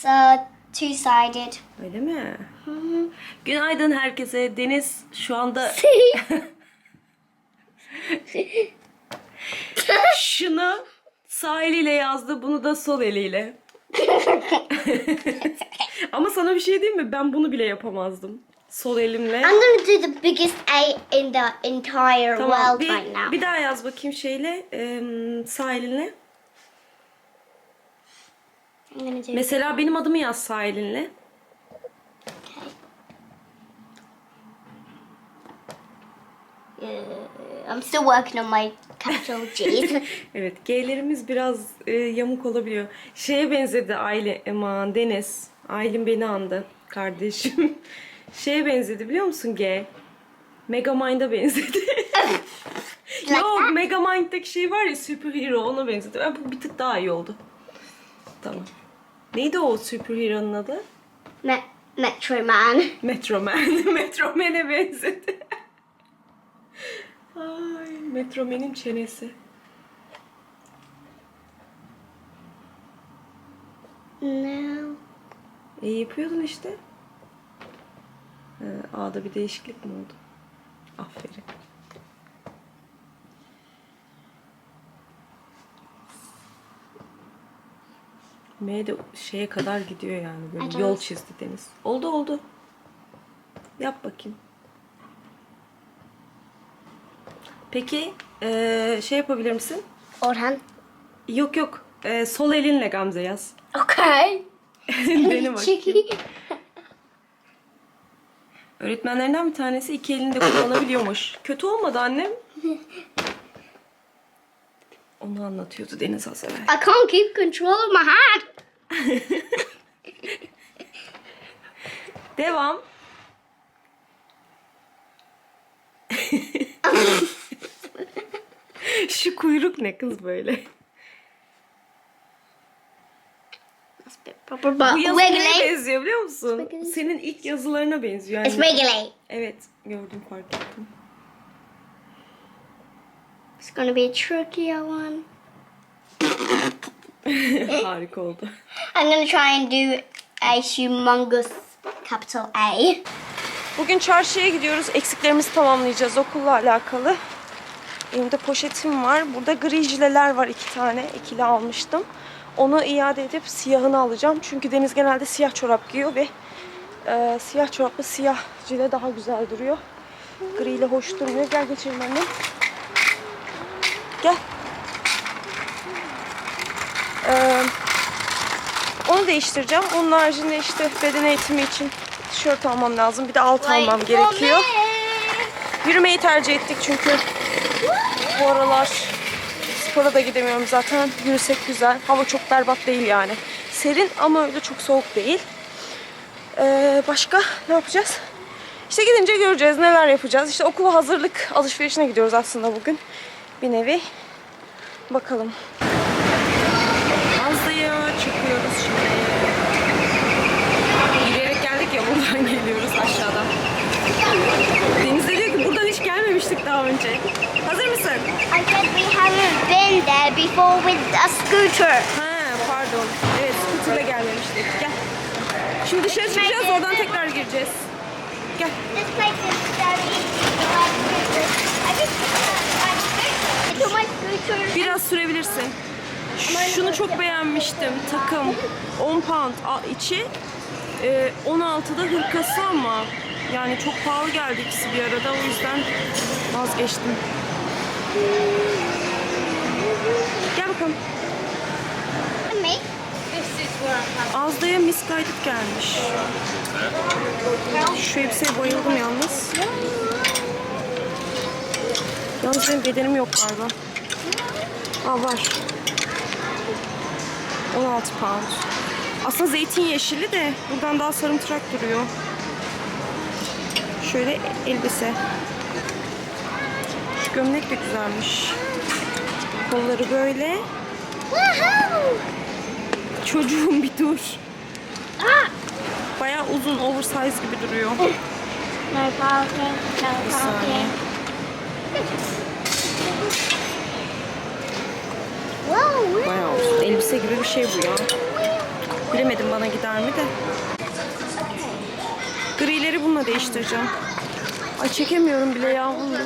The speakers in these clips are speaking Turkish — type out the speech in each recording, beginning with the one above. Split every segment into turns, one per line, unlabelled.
It's uh, two-sided.
Öyle mi? Günaydın herkese. Deniz şu anda şunu sağ eliyle yazdı, bunu da sol eliyle. Ama sana bir şey diyeyim mi? Ben bunu bile yapamazdım. Sol elimle.
I'm gonna do the biggest A in the entire
Tamam.
world
Bir,
right now.
bir daha yaz bakayım şeyle, em, sağ elinle.
Do.
Mesela benim adımı yaz sağ elinle.
Uh, I'm still working on my capital G's.
Evet, G'lerimiz biraz e, yamuk olabiliyor. Şeye benzedi Aile, aman Deniz. Aylin beni andı kardeşim. Şeye benzedi biliyor musun G? Megamind'a benzedi. Yok, Megamind'daki şey var ya superhero ona benzedi. Ben bu bir tık daha iyi oldu. Tamam. Neydi o superhero'nun adı?
Me- Metro Man.
Metro Man. Metro Man'e benzedi. Ay, Metro Man'in çenesi.
No.
İyi yapıyordun işte. Ee, A'da bir değişiklik mi oldu? Aferin. M de şeye kadar gidiyor yani böyle
Evet.
yol çizdi Deniz. Oldu oldu. Yap bakayım. Peki ee, şey yapabilir misin?
Orhan.
Yok yok. Ee, sol elinle Gamze yaz.
Okay.
Dene bak.
Cheeky.
Öğretmenlerinden bir tanesi iki elini de kullanabiliyormuş. Kötü olmadı annem. Onu anlatıyordu Deniz az evvel.
I can't keep control of my hand.
Devam. Şu kuyruk ne kız böyle? Bu yazı neye benziyor biliyor musun? Senin ilk yazılarına benziyor. Yani. Evet gördüm fark ettim.
It's gonna be a trickier one.
Harika oldu.
I'm gonna try and do a humongous capital A.
Bugün çarşıya gidiyoruz. Eksiklerimizi tamamlayacağız okulla alakalı. Elimde poşetim var. Burada gri jileler var iki tane. ikili almıştım. Onu iade edip siyahını alacağım. Çünkü Deniz genelde siyah çorap giyiyor ve e, siyah çorapla siyah jile daha güzel duruyor. Gri ile hoş durmuyor. Gel geçelim annem. Gel. Ee, onu değiştireceğim. Onun haricinde işte beden eğitimi için tişört almam lazım. Bir de alt almam gerekiyor. Yürümeyi tercih ettik çünkü bu aralar spora da gidemiyorum zaten. Yürüsek güzel. Hava çok berbat değil yani. Serin ama öyle çok soğuk değil. Ee, başka ne yapacağız? İşte gidince göreceğiz neler yapacağız. İşte okula hazırlık alışverişine gidiyoruz aslında bugün. Bir nevi. Bakalım. Azda'ya çıkıyoruz şimdi. Yürüyerek geldik ya buradan geliyoruz aşağıdan. Deniz de diyor ki buradan hiç gelmemiştik daha önce. Hazır mısın?
I said we haven't been there before with a scooter.
Ha pardon. Evet scooter'la gelmemiştik. Gel. Şimdi dışarı çıkacağız oradan tekrar gireceğiz. Gel.
This place is very easy to ride scooters. I just I took my scooter.
Biraz sürebilirsin. Şunu çok beğenmiştim. Takım 10 pound içi. Ee, 16'da hırkası ama yani çok pahalı geldi ikisi bir arada o yüzden vazgeçtim. Gel bakalım. Azda'ya misguided gelmiş. Şu elbiseye bayıldım yalnız. Yalnız benim bedenim yok galiba. Aa var. 16 pound. Aslında zeytin yeşili de buradan daha sarımtırak duruyor. Şöyle elbise. Şu gömlek de güzelmiş. Kolları böyle. Çocuğum bir dur. Bayağı uzun oversize gibi duruyor.
No
saniye.
Wow.
Elbise gibi bir şey bu ya. Bilemedim bana gider mi de. Grileri bununla değiştireceğim. Ay çekemiyorum bile ya bununla.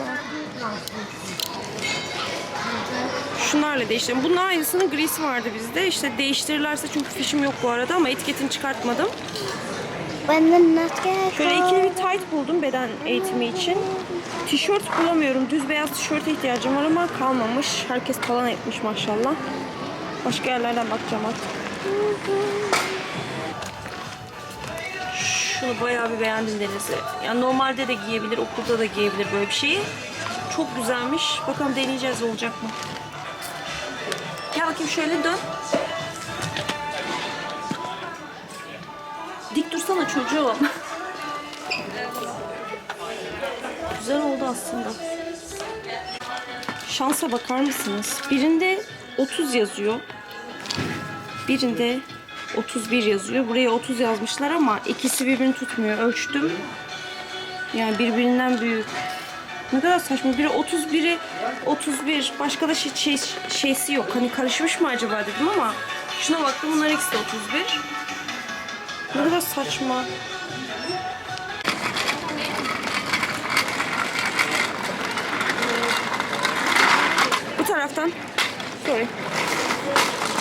Şunlarla değiştireyim. Bunun aynısının grisi vardı bizde. İşte değiştirirlerse çünkü fişim yok bu arada ama etiketini çıkartmadım. Şöyle ikili bir tight buldum beden eğitimi için. Tişört bulamıyorum. Düz beyaz tişörte ihtiyacım var ama kalmamış. Herkes falan etmiş maşallah. Başka yerlerden bakacağım artık. Şunu bayağı bir beğendim Deniz'i. Yani normalde de giyebilir, okulda da giyebilir böyle bir şeyi. Çok güzelmiş. Bakalım deneyeceğiz olacak mı? Gel bakayım şöyle dön. Dik dursana çocuğum. Güzel oldu aslında. Şansa bakar mısınız? Birinde 30 yazıyor. Birinde 31 yazıyor. Buraya 30 yazmışlar ama ikisi birbirini tutmuyor. Ölçtüm. Yani birbirinden büyük. Ne kadar saçma. Biri 30, biri 31. Başka da şey, şey, şeysi yok. Hani karışmış mı acaba dedim ama şuna baktım bunlar ikisi de 31. Ne kadar saçma. Bu taraftan. Sorry.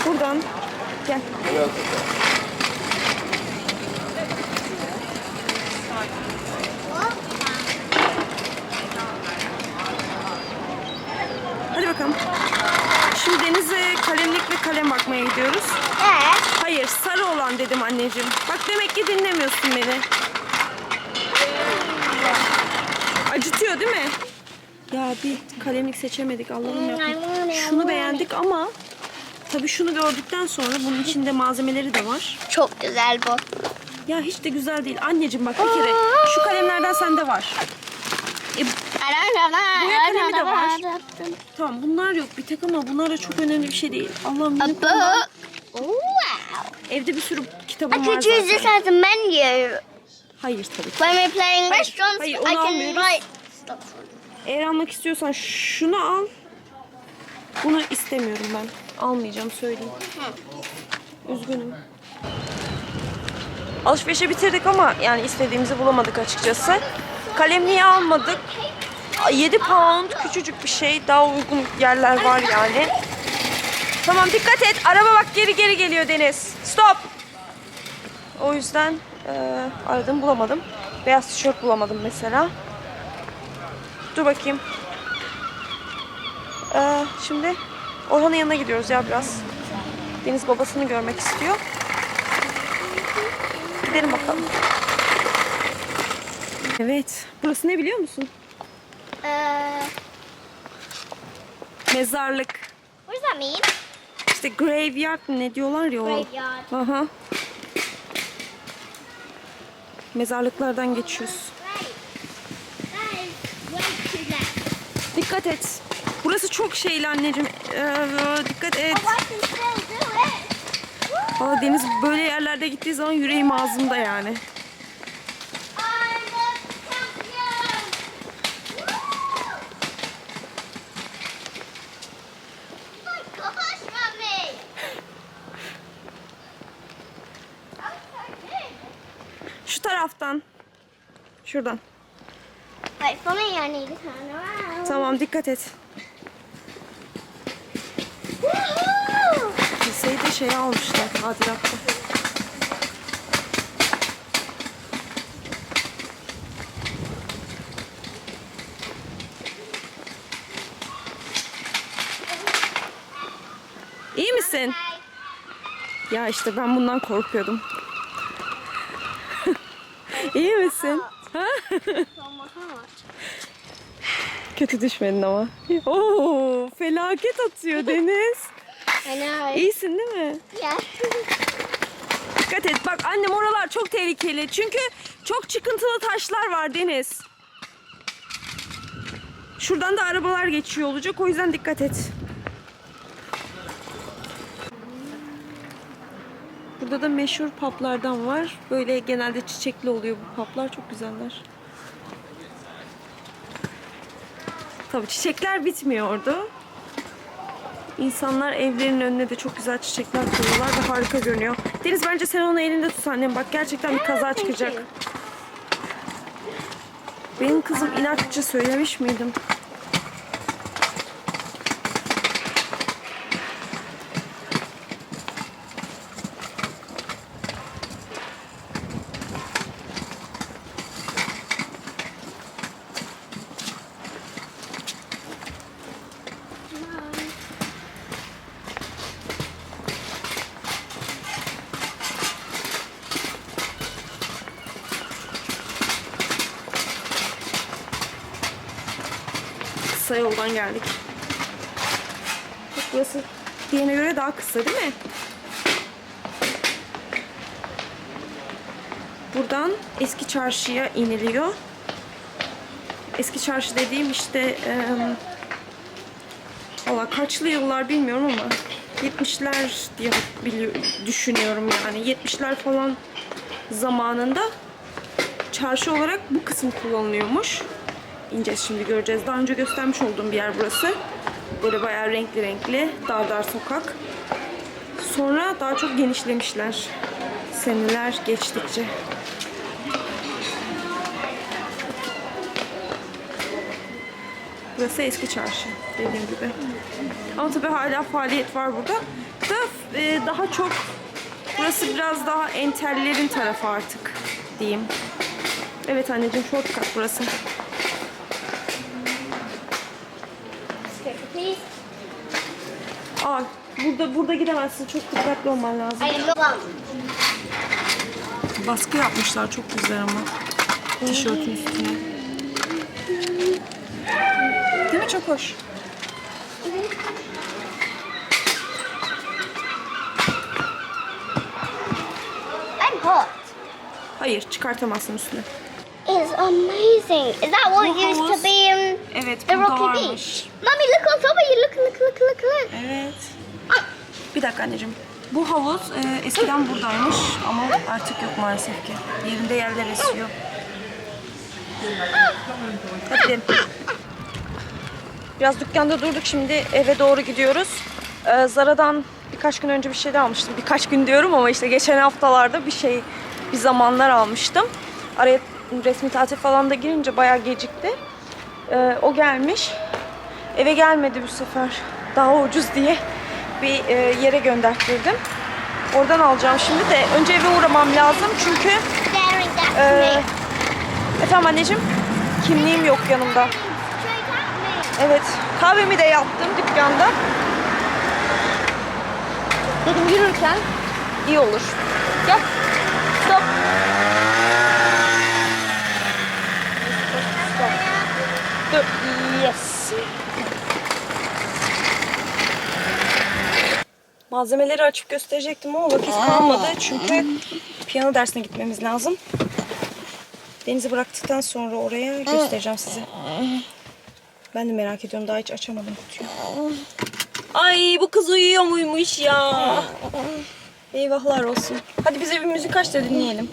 Buradan. Gel. Hadi bakalım. Şimdi Deniz'e kalemlik ve kalem bakmaya gidiyoruz.
Evet.
Hayır sarı olan dedim anneciğim. Bak demek ki dinlemiyorsun beni. Acıtıyor değil mi? Ya bir kalemlik seçemedik Allah'ım ya. Şunu beğendik ama tabii şunu gördükten sonra bunun içinde malzemeleri de var.
Çok güzel bu.
Ya hiç de güzel değil. Anneciğim bak bir kere şu kalemlerden sende var. E, Boya kalemi de var. tamam bunlar yok bir tek ama bunlar da çok önemli bir şey değil. Allah'ım minik bunlar. Evde bir sürü kitabım var
could use this
zaten.
a menu.
Hayır tabii ki.
When we're playing restaurants,
hayır,
I can
almıyoruz.
write stuff.
Eğer almak istiyorsan şunu al. Bunu istemiyorum ben. Almayacağım söyleyeyim. Üzgünüm. Alışverişi bitirdik ama yani istediğimizi bulamadık açıkçası. Kalemliği almadık. 7 pound küçücük bir şey. Daha uygun yerler var yani. Tamam dikkat et. Araba bak geri geri geliyor Deniz. Stop. O yüzden eee, aradım bulamadım. Beyaz tişört bulamadım mesela. Dur bakayım. Ee, şimdi Orhan'ın yanına gidiyoruz ya biraz. Deniz babasını görmek istiyor. Gidelim bakalım. Evet. Burası ne biliyor musun?
Uh,
Mezarlık.
what does that mean?
İşte graveyard mı ne diyorlar ya o.
Graveyard.
Aha. Mezarlıklardan geçiyoruz.
Right. That is way too left.
Dikkat et. Burası çok şeyli anneciğim. Ee, dikkat et. Valla Deniz böyle yerlerde gittiği zaman yüreğim ağzımda yani. Şu taraftan. Şuradan.
Wait for me, I need to turn around.
Tamam dikkat et. De şey almışlar tadilatta. İyi misin? Ya işte ben bundan korkuyordum. İyi misin? Ha? Kötü düşmedin ama. Oo, felaket atıyor Deniz. İyisin değil mi?
Yeah.
Dikkat et. Bak annem oralar çok tehlikeli. Çünkü çok çıkıntılı taşlar var Deniz. Şuradan da arabalar geçiyor olacak. O yüzden dikkat et. Burada da meşhur paplardan var. Böyle genelde çiçekli oluyor bu paplar. Çok güzeller. Tabii çiçekler bitmiyor orada. İnsanlar evlerinin önüne de çok güzel çiçekler koyuyorlar ve harika görünüyor. Deniz bence sen onu elinde tut annem. Bak gerçekten bir kaza çıkacak. Benim kızım inatçı söylemiş miydim? Kısa yoldan geldik. Burası diğerine göre daha kısa değil mi? Buradan eski çarşıya iniliyor. Eski çarşı dediğim işte em, valla kaçlı yıllar bilmiyorum ama 70'ler diye düşünüyorum yani 70'ler falan zamanında çarşı olarak bu kısım kullanılıyormuş. İneceğiz şimdi göreceğiz. Daha önce göstermiş olduğum bir yer burası. Böyle bayağı renkli renkli, dar dar sokak. Sonra daha çok genişlemişler. Seneler geçtikçe. Burası eski çarşı dediğim gibi. Ama tabii hala faaliyet var burada. Da e, daha çok burası biraz daha entellerin tarafı artık diyeyim. Evet anneciğim shortcut burası.
Please.
Aa burada burada gidemezsin. Çok dikkatli olman lazım.
Go on.
Baskı yapmışlar çok güzel ama. Tişörtün üstüne. Değil mi çok hoş?
I'm hot.
Hayır çıkartamazsın üstüne.
It's amazing. Is that what
Bu
used
havuz-
to be in
Evet
the
burada
Rocky
varmış.
Beach? Mummy, look on top of you. Look, look, look, look, look.
Evet. Bir dakika anneciğim. Bu havuz e, eskiden buradaymış ama artık yok maalesef ki. Yerinde yerler esiyor. Hadi. Biraz dükkanda durduk şimdi eve doğru gidiyoruz. Ee, Zara'dan birkaç gün önce bir şey de almıştım. Birkaç gün diyorum ama işte geçen haftalarda bir şey bir zamanlar almıştım. Araya resmi tatil falan da girince bayağı gecikti. Ee, o gelmiş. Eve gelmedi bu sefer. Daha ucuz diye bir e, yere gönderttirdim. Oradan alacağım şimdi de. Önce eve uğramam lazım çünkü e, efendim anneciğim kimliğim yok yanımda. Evet kahvemi de yaptım dükkanda. Dedim yürürken iyi olur. Gel. Stop. Stop. Dur. Yes. Malzemeleri açıp gösterecektim ama vakit kalmadı çünkü piyano dersine gitmemiz lazım. Denizi bıraktıktan sonra oraya göstereceğim size. Ben de merak ediyorum. Daha hiç açamadım kutuyu. Ay bu kız uyuyor muymuş ya? Eyvahlar olsun. Hadi bize bir müzik aç da dinleyelim.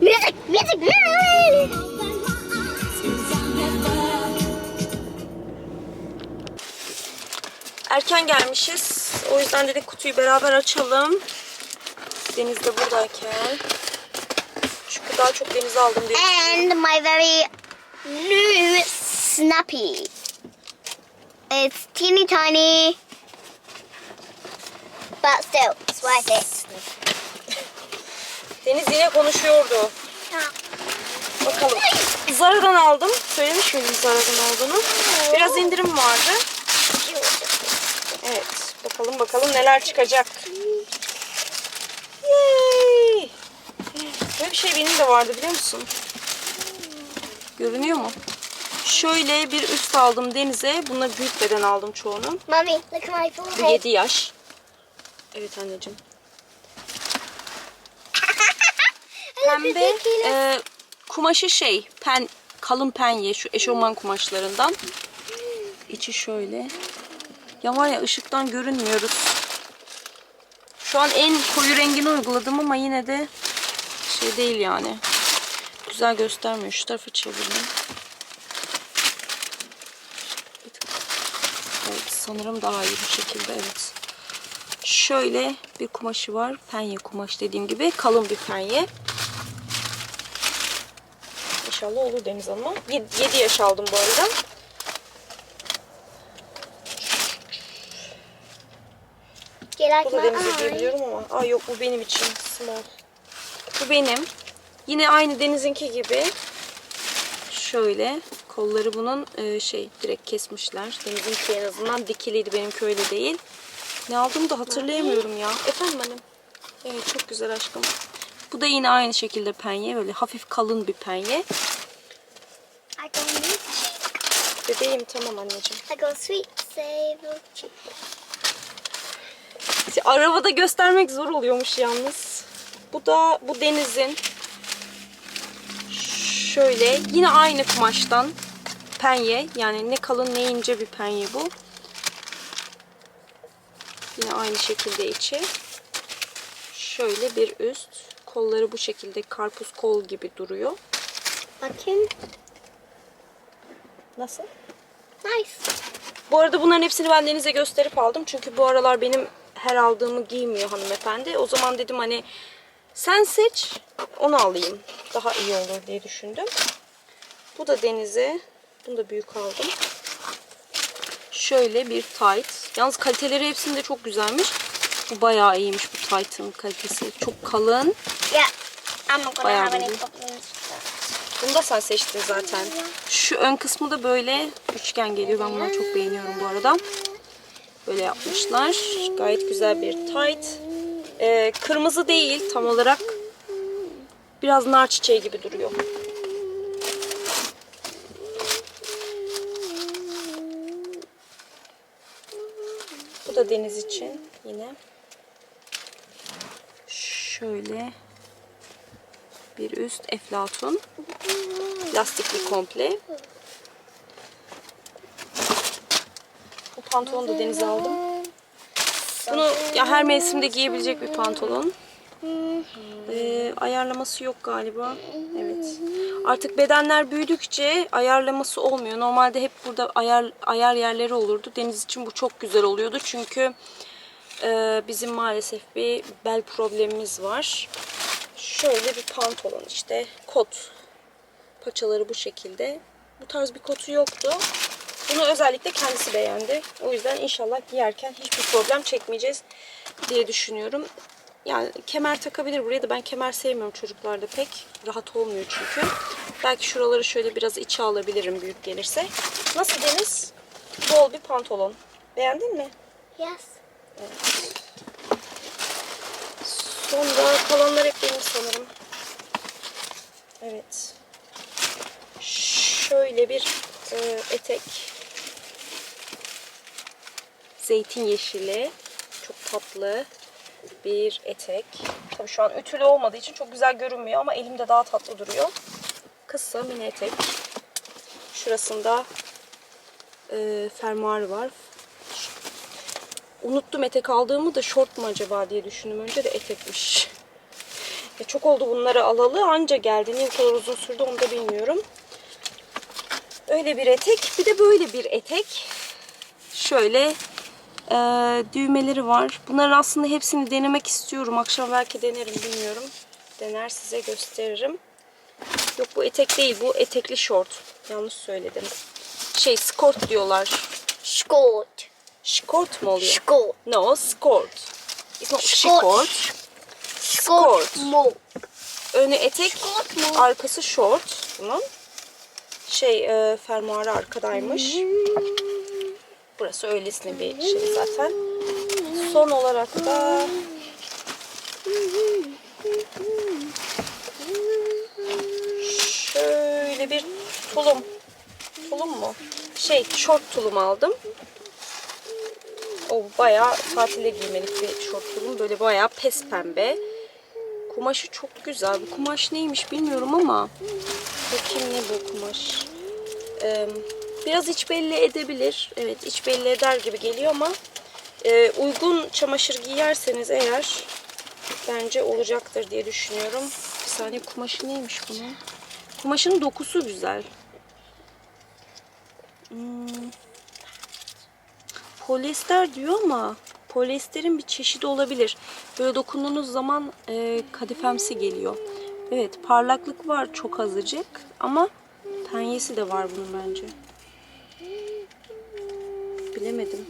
Music, music, music.
Erken gelmişiz. O yüzden dedik kutuyu beraber açalım. Deniz de buradayken. Çünkü daha çok deniz aldım diye.
And my very new snappy. It's teeny tiny, but still, it's worth it.
Deniz yine konuşuyordu. Bakalım. Zara'dan aldım. Söylemiş miydim Zara'dan olduğunu? Biraz indirim vardı. Evet. Bakalım bakalım neler çıkacak. Yay! Böyle bir şey benim de vardı biliyor musun? Görünüyor mu? Şöyle bir üst aldım Deniz'e. Bunları büyük beden aldım çoğunu.
Mummy, look at my
Bu
forehead.
7 yaş. Evet anneciğim. Pembe e, kumaşı şey pen kalın penye şu eşofman kumaşlarından. İçi şöyle. Ya var ya ışıktan görünmüyoruz. Şu an en koyu rengini uyguladım ama yine de şey değil yani. Güzel göstermiyor. Şu tarafı. Bir tık- Evet sanırım daha iyi bu şekilde evet. Şöyle bir kumaşı var. Penye kumaş dediğim gibi. Kalın bir penye. İnşallah olur Deniz Hanım'a. 7 yaş aldım bu arada.
Gel
Bu da Deniz'e diyebiliyorum ama. Aa yok bu benim için. Small. Bu benim. Yine aynı Deniz'inki gibi. Şöyle. Kolları bunun e, şey direkt kesmişler. Deniz'inki en azından dikiliydi. Benimki öyle değil. Ne aldığımı da hatırlayamıyorum ya. Efendim annem. Evet çok güzel aşkım. Bu da yine aynı şekilde penye. Böyle hafif kalın bir penye.
I go meat.
Bebeğim tamam anneciğim.
I go sweet cheap.
Arabada göstermek zor oluyormuş yalnız. Bu da bu denizin şöyle yine aynı kumaştan penye yani ne kalın ne ince bir penye bu. Yine aynı şekilde içi. Şöyle bir üst. Kolları bu şekilde karpuz kol gibi duruyor.
Bakayım.
Nasıl?
Nice.
Bu arada bunların hepsini ben Deniz'e gösterip aldım. Çünkü bu aralar benim her aldığımı giymiyor hanımefendi. O zaman dedim hani sen seç onu alayım. Daha iyi olur diye düşündüm. Bu da Deniz'e. Bunu da büyük aldım. Şöyle bir tight. Yalnız kaliteleri hepsinde çok güzelmiş. Bu bayağı iyiymiş bu tight'ın kalitesi. Çok kalın.
Not gonna
Bayağı
problems.
Bunu da sen seçtin zaten. Şu ön kısmı da böyle üçgen geliyor. Ben bunları çok beğeniyorum bu arada. Böyle yapmışlar. Gayet güzel bir tight. Ee, kırmızı değil tam olarak. Biraz nar çiçeği gibi duruyor. Bu da deniz için yine. Şöyle bir üst eflatun. Lastikli komple. Bu pantolonu da denize aldım. Bunu ya her mevsimde giyebilecek bir pantolon. Ee, ayarlaması yok galiba. Evet. Artık bedenler büyüdükçe ayarlaması olmuyor. Normalde hep burada ayar ayar yerleri olurdu. Deniz için bu çok güzel oluyordu. Çünkü e, bizim maalesef bir bel problemimiz var. Şöyle bir pantolon işte kot. Paçaları bu şekilde. Bu tarz bir kotu yoktu. Bunu özellikle kendisi beğendi. O yüzden inşallah giyerken hiçbir problem çekmeyeceğiz diye düşünüyorum. Yani kemer takabilir buraya da ben kemer sevmiyorum çocuklarda pek. Rahat olmuyor çünkü. Belki şuraları şöyle biraz içe alabilirim büyük gelirse. Nasıl Deniz? Bol bir pantolon. Beğendin mi?
Yes.
Sonra kalanlar hep benim sanırım. Evet. Şöyle bir e, etek. Zeytin yeşili. Çok tatlı bir etek. Tabii şu an ütülü olmadığı için çok güzel görünmüyor ama elimde daha tatlı duruyor. Kısa mini etek. Şurasında e, fermuarı var. Unuttum etek aldığımı da şort mu acaba diye düşündüm. Önce de etekmiş. Ya çok oldu bunları alalı. Anca geldi. Niye kadar uzun sürdü onu da bilmiyorum. Öyle bir etek. Bir de böyle bir etek. Şöyle e, düğmeleri var. Bunların aslında hepsini denemek istiyorum. Akşam belki denerim bilmiyorum. Dener size gösteririm. Yok bu etek değil. Bu etekli şort. Yanlış söyledim. Şey skort diyorlar.
Skort.
Şkort mu oluyor?
Skort.
No, skirt. It's not
Skort. Skort. Mo.
Önü etek,
Skort
arkası short bunun. Şey, e, fermuarı arkadaymış. Burası öylesine bir şey zaten. Son olarak da şöyle bir tulum. Tulum mu? Şey, short tulum aldım. O bayağı tatile giymelik bir şort tulum. Böyle bayağı pes pembe. Kumaşı çok güzel. Bu kumaş neymiş bilmiyorum ama bakayım ne bu kumaş. Ee, biraz iç belli edebilir. Evet iç belli eder gibi geliyor ama e, uygun çamaşır giyerseniz eğer bence olacaktır diye düşünüyorum. Bir saniye kumaşı neymiş bunun? Kumaşın dokusu güzel. Hmm. Polyester diyor ama Polyesterin bir çeşidi olabilir. Böyle dokunduğunuz zaman e, kadifemsi geliyor. Evet parlaklık var çok azıcık ama penyesi de var bunun bence. Bilemedim.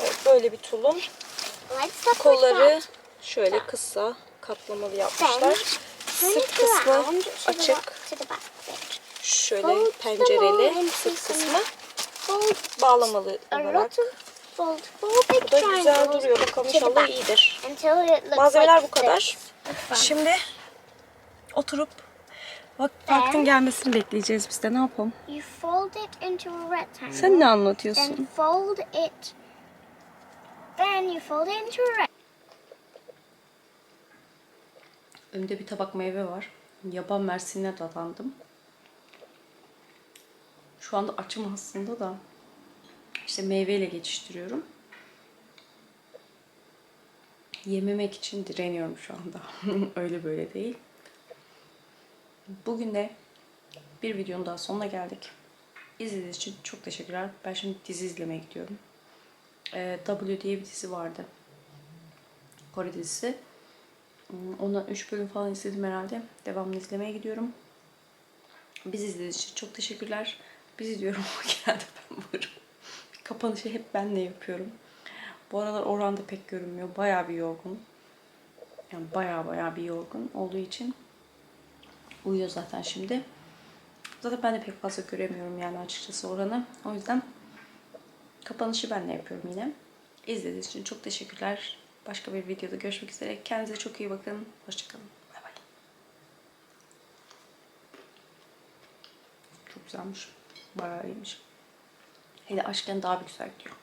Evet, böyle bir tulum. Kolları şöyle kısa kaplamalı yapmışlar. Sırt kısmı açık. Şöyle pencereli sırt kısmı bağlamalı olarak. Bu da güzel duruyor. Bakalım inşallah iyidir. Malzemeler bu kadar. Şimdi oturup vak vaktin gelmesini bekleyeceğiz biz de. Ne yapalım?
You fold it into a rectangle.
Sen ne
Then
anlatıyorsun?
fold it. Then you fold it into a rectangle.
Önümde bir tabak meyve var. Yaban mersinine dadandım. Şu anda açım aslında da. İşte meyveyle geçiştiriyorum. Yememek için direniyorum şu anda. Öyle böyle değil. Bugün de bir videonun daha sonuna geldik. İzlediğiniz için çok teşekkürler. Ben şimdi dizi izlemeye gidiyorum. Ee, W diye bir dizi vardı. Kore dizisi. Hmm, Ondan 3 bölüm falan izledim herhalde. Devamını izlemeye gidiyorum. Biz izlediğiniz için çok teşekkürler. Bizi diyorum genelde ben varım. Kapanışı hep benle yapıyorum. Bu aralar Orhan da pek görünmüyor. Bayağı bir yorgun. Yani bayağı bayağı bir yorgun olduğu için uyuyor zaten şimdi. Zaten ben de pek fazla göremiyorum yani açıkçası Orhan'ı. O yüzden kapanışı benle yapıyorum yine. İzlediğiniz için çok teşekkürler. Başka bir videoda görüşmek üzere. Kendinize çok iyi bakın. Hoşçakalın. Bay bay. Çok güzelmiş. Bayağı iyiymiş. Hele aşken daha bir güzel gidiyor.